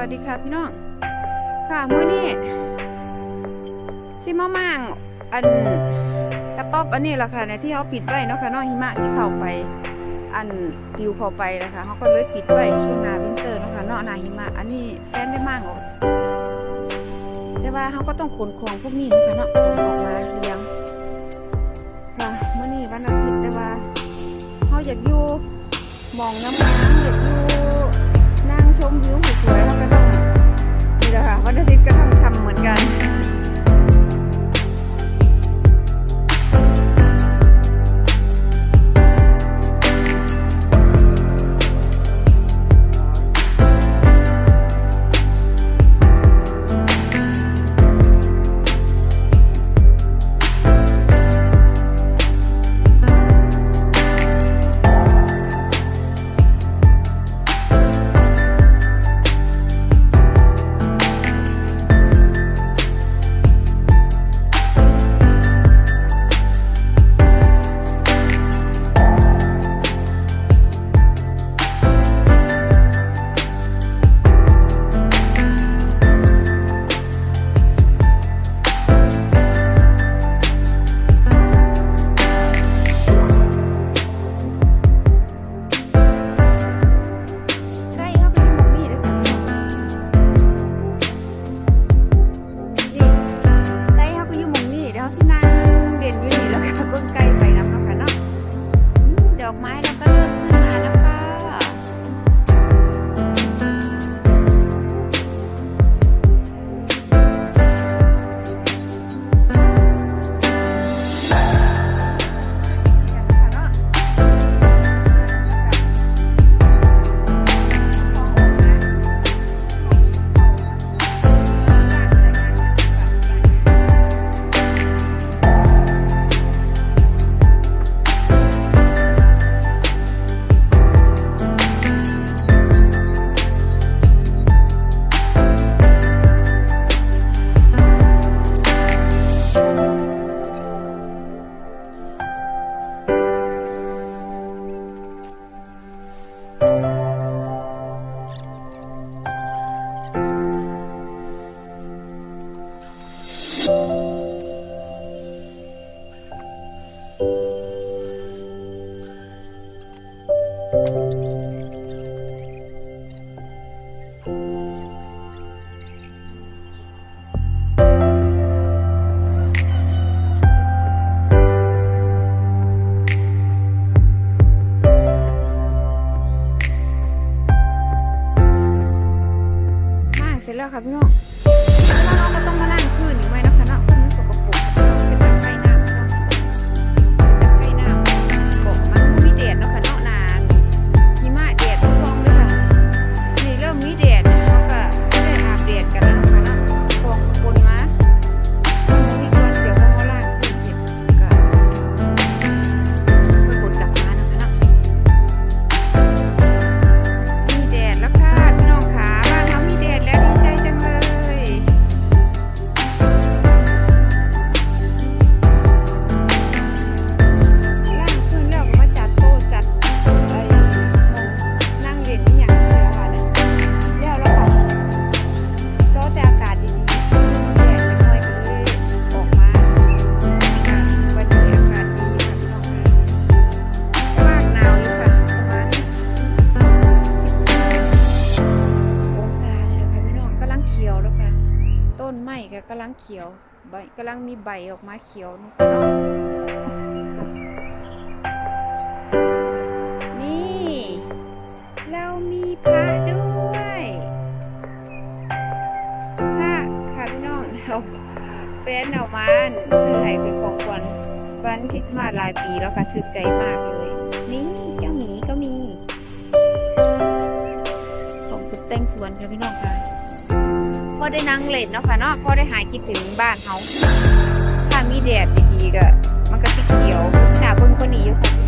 วัสดีค่ะพี่น้อง ค่ะมื้อนี้ซิมาม่างอันกระต๊อบอันนี้แหละค่ะเนี่ยที่เขาปิดไว้เนาะค่ะเนาะหิมะที่เข้าไป อันปิวเข้าไปนะคะเขาก็เลยปิดไว้ช่วงหน้าวินเตอร์เนาะค่ะเนาะหน้าหิมะอันนี้แฟนได้มากออกแต่ว่าเขาก็ต้องขนของพวกนี้เนาะค่ะเนาะออกมาเลี้ยงค่ะมื้อนี้วันอาทิตย์แต่ว่าเขาอยากอยู่มองน้ำน้ำอยากอยู่ ชมวิวสวยๆเขาก็ต้องนี่แหละค่ะวันอาทิตย์ก็ต้องทำเหมือนกัน ค่ะพี่น้อง ก็กำลังเขียวใบกำลังมีใบออกมาเขียวนะคะเนาะนี่ เรามีพระด้วยพระค่ะพี่น้องเราแฟนเอามาซื้อให้เป็นของขวัญวันคริสต์มาสหลายปีแล้วค่ะถึกใจมากเลย นี่เจ้าหมีก็มี ของตกแต่งสวนค่ะพี่น้องค่ะ พอได้นั่งเล่นเนาะค่ะเนาะพอได้หายคิดถึงบ้านเฮาถ้ามีแดดดีๆก็มันก็สิเขียวหน้าเบิ่งกว่านี้อยู่ค่ะ